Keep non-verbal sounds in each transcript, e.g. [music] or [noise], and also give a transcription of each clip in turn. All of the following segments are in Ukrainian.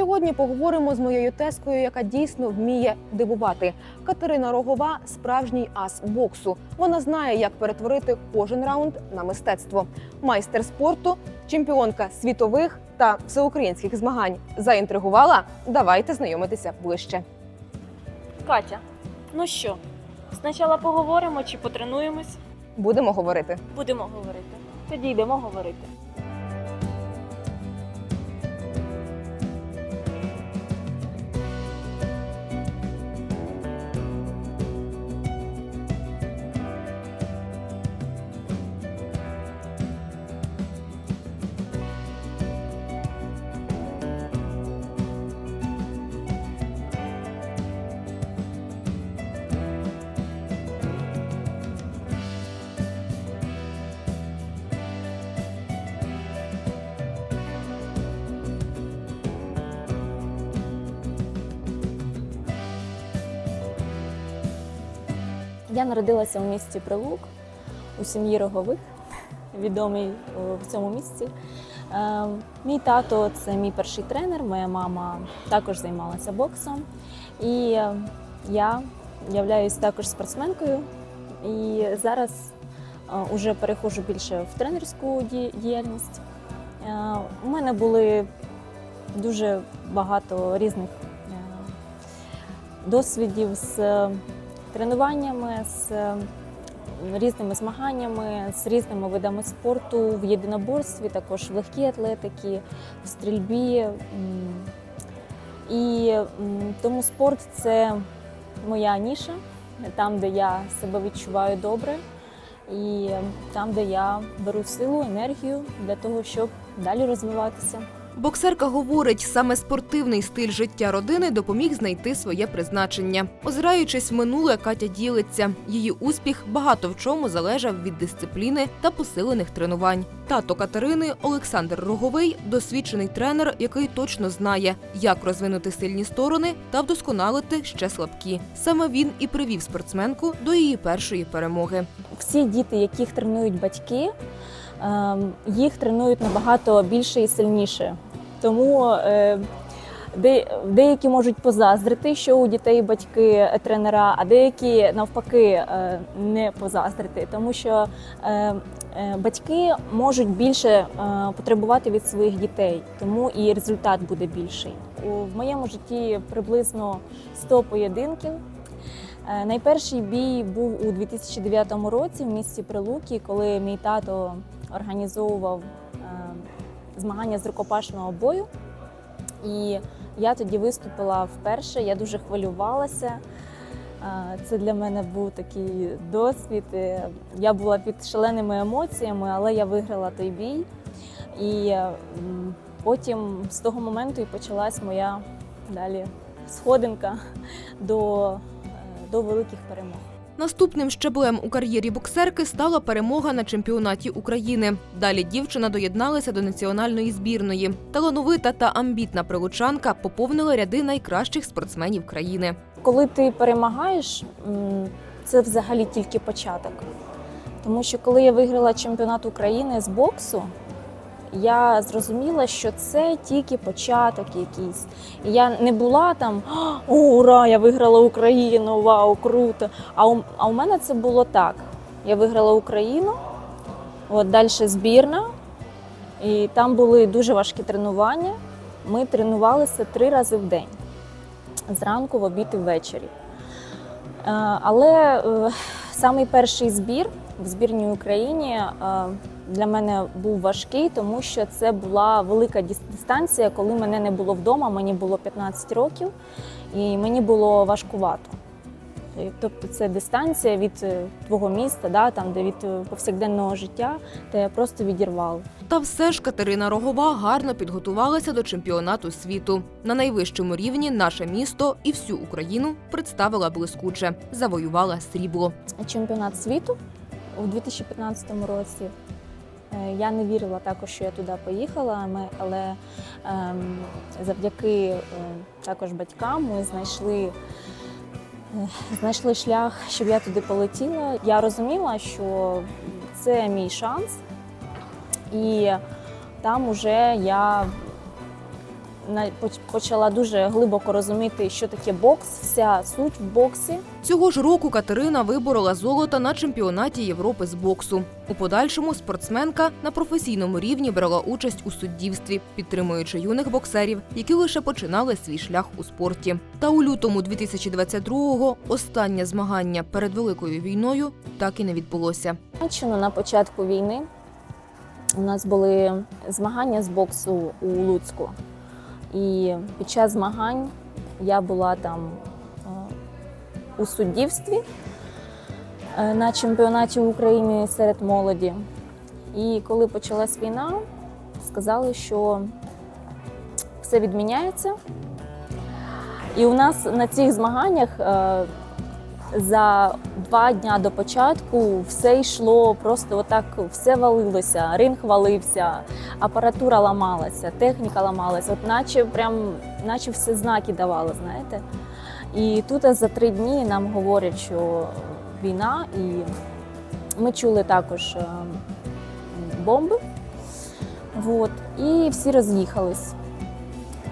Сьогодні поговоримо з моєю тескою, яка дійсно вміє дивувати. Катерина Рогова справжній ас боксу. Вона знає, як перетворити кожен раунд на мистецтво. Майстер спорту, чемпіонка світових та всеукраїнських змагань. Заінтригувала? Давайте знайомитися ближче. Катя, ну що, спочатку поговоримо чи потренуємось? Будемо говорити. Будемо говорити. Тоді йдемо говорити. Я народилася в місті Прилук у сім'ї Рогових, відомий в цьому місці. Е, Мій тато це мій перший тренер, моя мама також займалася боксом. І е, я являюсь також спортсменкою. І зараз вже переходжу більше в тренерську діяльність. Е, У мене були дуже багато різних е, досвідів з е, тренуваннями, з е, різними змаганнями, з різними видами спорту в єдиноборстві, також в легкій атлетики, в стрільбі. І тому спорт це моя ніша, там, де я себе відчуваю добре, і там, де я беру силу, енергію для того, щоб далі розвиватися. Боксерка говорить, саме спортивний стиль життя родини допоміг знайти своє призначення. Озираючись в минуле, Катя ділиться. Її успіх багато в чому залежав від дисципліни та посилених тренувань. Тато Катерини Олександр Роговий досвідчений тренер, який точно знає, як розвинути сильні сторони та вдосконалити ще слабкі. Саме він і привів спортсменку до її першої перемоги. Всі діти, яких тренують батьки, ем, їх тренують набагато більше і сильніше. Тому е, деякі можуть позаздрити, що у дітей батьки е, тренера, а деякі навпаки е, не позаздрити, тому що батьки можуть більше потребувати від своїх дітей, тому і результат буде більший. У моєму житті приблизно 100 поєдинків. Е, Найперший бій був у 2009 році в місті Прилуки, коли мій тато організовував е, змагання з рукопашного бою. І я тоді виступила вперше, я дуже хвилювалася. Е, Це для мене був такий досвід. Я була під шаленими емоціями, але я виграла той бій. І потім з того моменту і почалась моя далі сходинка до, до великих перемог. Наступним щеблем у кар'єрі боксерки стала перемога на чемпіонаті України. Далі дівчина доєдналася до національної збірної. Талановита та амбітна прилучанка поповнила ряди найкращих спортсменів країни. Коли ти перемагаєш, це взагалі тільки початок. Тому що коли я виграла чемпіонат України з боксу, я зрозуміла, що це тільки початок якийсь. Я не була там «О, ура! Я виграла Україну! Вау, круто! А у, а у мене це було так: я виграла Україну, от далі збірна, і там були дуже важкі тренування. Ми тренувалися три рази в день зранку, в обід і ввечері. Е, Але е, самий перший збір в збірній Україні е, для мене був важкий, тому що це була велика дис- дистанція, коли мене не було вдома, мені було 15 років, і мені було важкувато. Тобто це дистанція від е, твого міста, да, там, де від е, повсякденного життя, я просто відірвала. Та все ж Катерина Рогова гарно підготувалася до чемпіонату світу. На найвищому рівні наше місто і всю Україну представила блискуче, завоювала срібло. чемпіонат світу у 2015 році. Е, Я не вірила також, що я туди поїхала, але ем, завдяки е, також батькам ми знайшли, е, знайшли шлях, щоб я туди полетіла. Я розуміла, що це мій шанс, і там уже я почала дуже глибоко розуміти, що таке бокс, вся суть в боксі. Цього ж року Катерина виборола золото на чемпіонаті Європи з боксу. У подальшому спортсменка на професійному рівні брала участь у суддівстві, підтримуючи юних боксерів, які лише починали свій шлях у спорті. Та у лютому 2022-го останнє змагання перед великою війною так і не відбулося. На початку війни у нас були змагання з боксу у Луцьку. І під час змагань я була там е, у суддівстві е, на чемпіонаті України серед молоді. І коли почалась війна, сказали, що все відміняється. І у нас на цих змаганнях е, за два дня до початку все йшло просто отак, все валилося, ринг валився, апаратура ламалася, техніка ламалася, от наче прям, наче все знаки давало, знаєте. І тут за три дні нам говорять, що війна, і ми чули також е, бомби. Вот, і всі роз'їхались.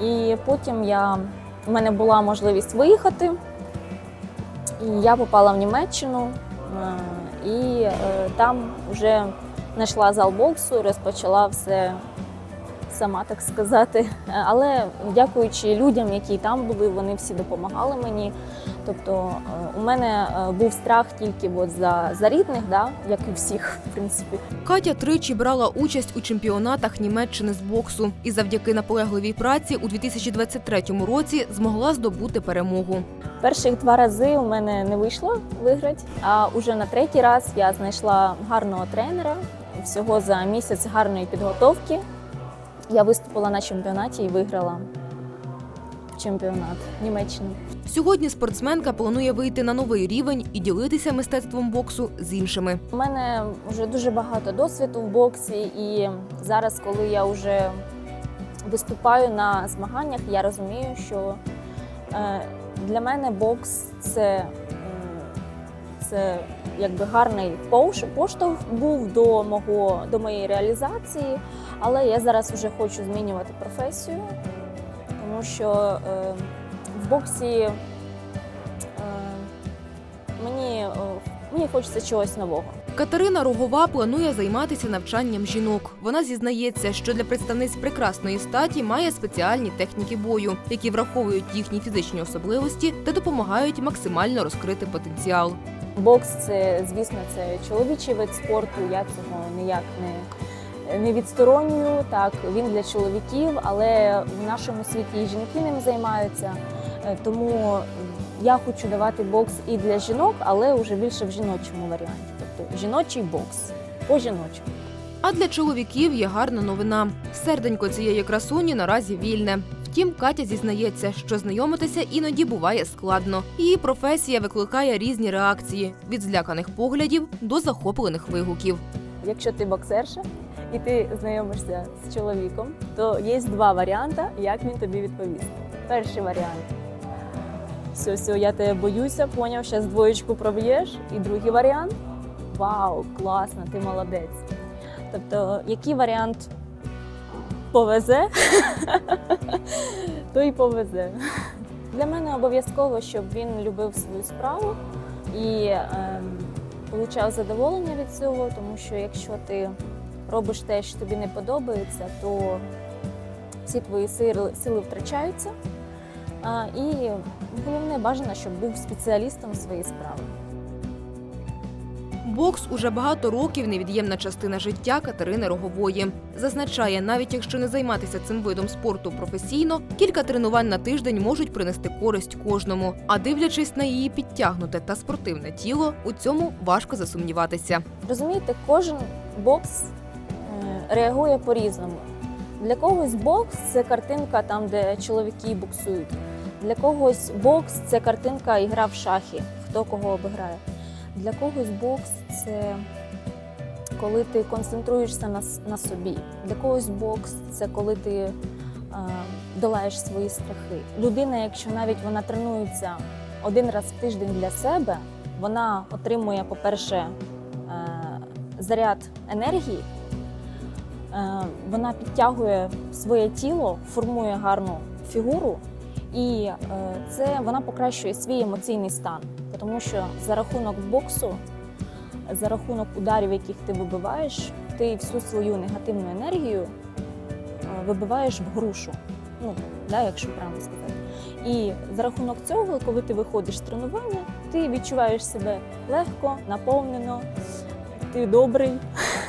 І потім я, у мене була можливість виїхати. Я попала в Німеччину е, і е, там вже знайшла зал боксу, розпочала все сама, так сказати. Але дякуючи людям, які там були, вони всі допомагали мені. Тобто е, у мене е, був страх тільки от за, за рідних, да, як і всіх, в принципі. Катя тричі брала участь у чемпіонатах Німеччини з боксу і завдяки наполегливій праці у 2023 році змогла здобути перемогу. Перших два рази у мене не вийшло виграти, а уже на третій раз я знайшла гарного тренера. Всього за місяць гарної підготовки я виступила на чемпіонаті і виграла чемпіонат Німеччини. Сьогодні спортсменка планує вийти на новий рівень і ділитися мистецтвом боксу з іншими. У мене вже дуже багато досвіду в боксі, і зараз, коли я вже виступаю на змаганнях, я розумію, що е, для мене бокс це, це якби гарний пош- поштовх був до мого до моєї реалізації, але я зараз вже хочу змінювати професію, тому що е, в боксі е, мені, е, мені хочеться чогось нового. Катерина Рогова планує займатися навчанням жінок. Вона зізнається, що для представниць прекрасної статі має спеціальні техніки бою, які враховують їхні фізичні особливості та допомагають максимально розкрити потенціал. Бокс це, звісно, це чоловічий вид спорту. Я цього ніяк не, не відсторонюю. Так, він для чоловіків, але в нашому світі і жінки ним займаються. Е, Тому я хочу давати бокс і для жінок, але вже більше в жіночому варіанті. Тобто жіночий бокс по жіночому. А для чоловіків є гарна новина. Серденько цієї красуні наразі вільне. Втім, Катя зізнається, що знайомитися іноді буває складно. Її професія викликає різні реакції від зляканих поглядів до захоплених вигуків. Якщо ти боксерша і ти знайомишся з чоловіком, то є два варіанти, як він тобі відповість. Перший варіант. Все, все, я тебе боюся, поняв, зараз двоєчку проб'єш. І другий варіант вау, класно, ти молодець. Тобто, який варіант повезе, [laughs] то й повезе. Для мене обов'язково, щоб він любив свою справу і ем, получав задоволення від цього, тому що якщо ти робиш те, що тобі не подобається, то всі твої сили, сили втрачаються. А, і головне бажано, щоб був спеціалістом своєї справи. Бокс уже багато років невід'ємна частина життя Катерини Рогової. Зазначає, навіть якщо не займатися цим видом спорту професійно, кілька тренувань на тиждень можуть принести користь кожному. А дивлячись на її підтягнуте та спортивне тіло, у цьому важко засумніватися. Розумієте, кожен бокс е, реагує по-різному. Для когось бокс це картинка там, де чоловіки боксують. Для когось бокс це картинка і гра в шахи, хто кого обіграє. Для когось бокс це коли ти концентруєшся на, на собі. Для когось бокс це коли ти е, долаєш свої страхи. Людина, якщо навіть вона тренується один раз в тиждень для себе, вона отримує, по-перше, е, заряд енергії, Е, Вона підтягує своє тіло, формує гарну фігуру, і е, це вона покращує свій емоційний стан, тому що за рахунок боксу, за рахунок ударів, яких ти вибиваєш, ти всю свою негативну енергію е, вибиваєш в грушу. Ну, да, якщо правильно сказати. І за рахунок цього, коли ти виходиш з тренування, ти відчуваєш себе легко, наповнено, ти добрий.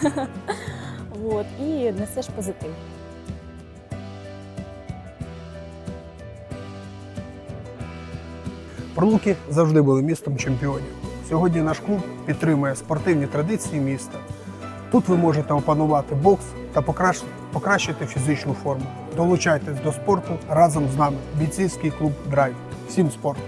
[laughs] І несеш позитив. Прилуки завжди були містом чемпіонів. Сьогодні наш клуб підтримує спортивні традиції міста. Тут ви можете опанувати бокс та покращити фізичну форму. Долучайтесь до спорту разом з нами. Бійцівський клуб Драйв. Всім спорту!